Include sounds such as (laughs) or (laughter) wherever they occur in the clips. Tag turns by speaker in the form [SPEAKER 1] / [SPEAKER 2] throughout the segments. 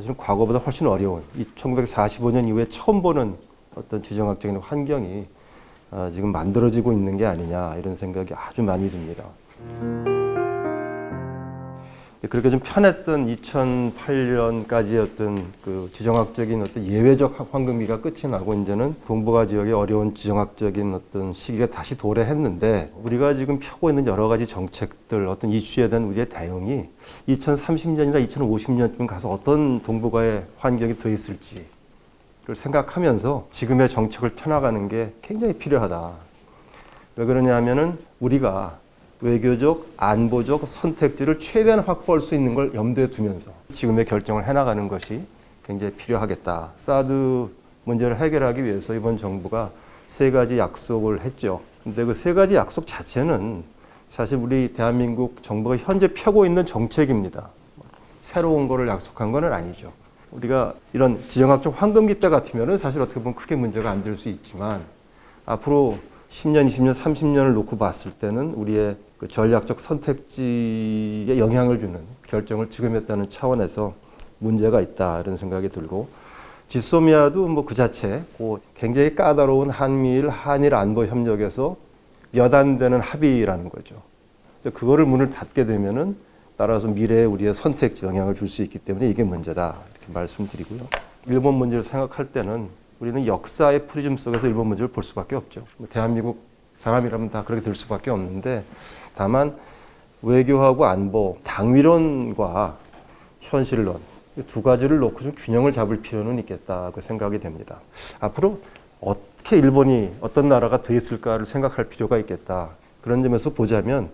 [SPEAKER 1] 사실은 과거보다 훨씬 어려운 이 1945년 이후에 처음 보는 어떤 지정학적인 환경이 아, 지금 만들어지고 있는 게 아니냐 이런 생각이 아주 많이 듭니다. 그렇게 좀 편했던 2008년까지의 어떤 그 지정학적인 어떤 예외적 황금기가 끝이 나고 이제는 동북아 지역의 어려운 지정학적인 어떤 시기가 다시 도래했는데 우리가 지금 펴고 있는 여러 가지 정책들 어떤 이슈에 대한 우리의 대응이 2030년이나 2050년쯤 가서 어떤 동북아의 환경이 더 있을지 를 생각하면서 지금의 정책을 펴나가는 게 굉장히 필요하다. 왜 그러냐 하면은 우리가 외교적, 안보적 선택지를 최대한 확보할 수 있는 걸 염두에 두면서 지금의 결정을 해나가는 것이 굉장히 필요하겠다. 사드 문제를 해결하기 위해서 이번 정부가 세 가지 약속을 했죠. 근데 그 세 가지 약속 자체는 사실 우리 대한민국 정부가 현재 펴고 있는 정책입니다. 새로운 거를 약속한 건 아니죠. 우리가 이런 지정학적 황금기 때 같으면은 사실 어떻게 보면 크게 문제가 안 될 수 있지만 앞으로 10년, 20년, 30년을 놓고 봤을 때는 우리의 그 전략적 선택지에 영향을 주는 결정을 지금 했다는 차원에서 문제가 있다 이런 생각이 들고 지소미아도 뭐 그 자체 그 굉장히 까다로운 한미일 한일 안보 협력에서 몇안 되는 합의라는 거죠. 그거를 문을 닫게 되면은 따라서 미래에 우리의 선택지 영향을 줄 수 있기 때문에 이게 문제다 이렇게 말씀드리고요. 일본 문제를 생각할 때는 우리는 역사의 프리즘 속에서 일본 문제를 볼 수밖에 없죠. 뭐 대한민국 사람이라면 다 그렇게 될 수밖에 없는데 다만 외교하고 안보, 당위론과 현실론 이두 가지를 놓고 좀 균형을 잡을 필요는 있겠다 그 생각이 됩니다. 앞으로 어떻게 일본이 어떤 나라가 돼 있을까를 생각할 필요가 있겠다. 그런 점에서 보자면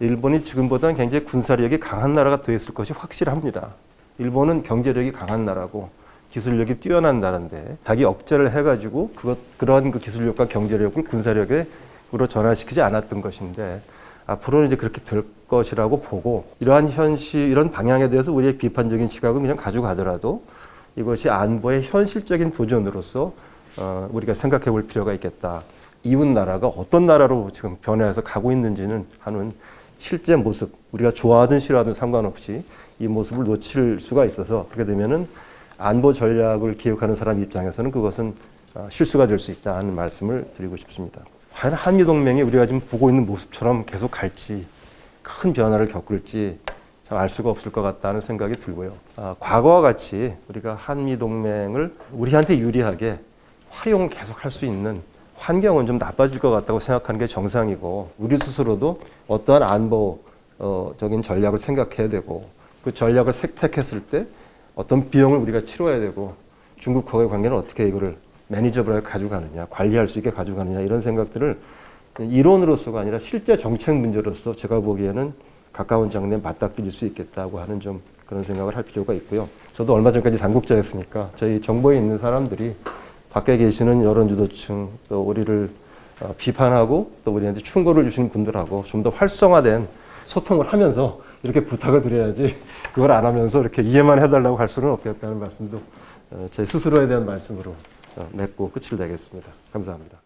[SPEAKER 1] 일본이 지금보다는 굉장히 군사력이 강한 나라가 돼 있을 것이 확실합니다. 일본은 경제력이 강한 나라고 기술력이 뛰어난 나라인데 자기 억제를 해가지고 그것 그러한 그 기술력과 경제력을 군사력으로 전환시키지 않았던 것인데 앞으로는 이제 그렇게 될 것이라고 보고 이러한 현실 이런 방향에 대해서 우리의 비판적인 시각은 그냥 가져가더라도 이것이 안보의 현실적인 도전으로서 어, 우리가 생각해 볼 필요가 있겠다. 이웃 나라가 어떤 나라로 지금 변해서 가고 있는지는 하는 실제 모습 우리가 좋아하든 싫어하든 상관없이 이 모습을 놓칠 수가 있어서 그렇게 되면은 안보 전략을 기획하는 사람 입장에서는 그것은 어, 실수가 될 수 있다는 말씀을 드리고 싶습니다. 과연 한미 동맹이 우리가 지금 보고 있는 모습처럼 계속 갈지 큰 변화를 겪을지 참알 수가 없을 것 같다는 생각이 들고요. 아, 과거와 같이 우리가 한미 동맹을 우리한테 유리하게 활용을 계속 할 수 있는 환경은 좀 나빠질 것 같다고 생각하는 게 정상이고 우리 스스로도 어떠한 안보적인 전략을 생각해야 되고 그 전략을 색택했을 때 어떤 비용을 우리가 치러야 되고 중국과의 관계는 어떻게 이거를 매니저블하게 가져가느냐 관리할 수 있게 가져가느냐 이런 생각들을 이론으로서가 아니라 실제 정책 문제로서 제가 보기에는 가까운 장래에 맞닥뜨릴 수 있겠다고 하는 좀 그런 생각을 할 필요가 있고요. 저도 얼마 전까지 당국자였으니까 저희 정부에 있는 사람들이 밖에 계시는 여론 주도층 또 우리를 어, 비판하고 또 우리한테 충고를 주시는 분들하고 좀 더 활성화된 소통을 하면서 이렇게 부탁을 드려야지 (laughs) 그걸 안 하면서 이렇게 이해만 해달라고 할 수는 없겠다는 말씀도 어, 제 스스로에 대한 말씀으로 어, 맺고 끝을 내겠습니다. 감사합니다.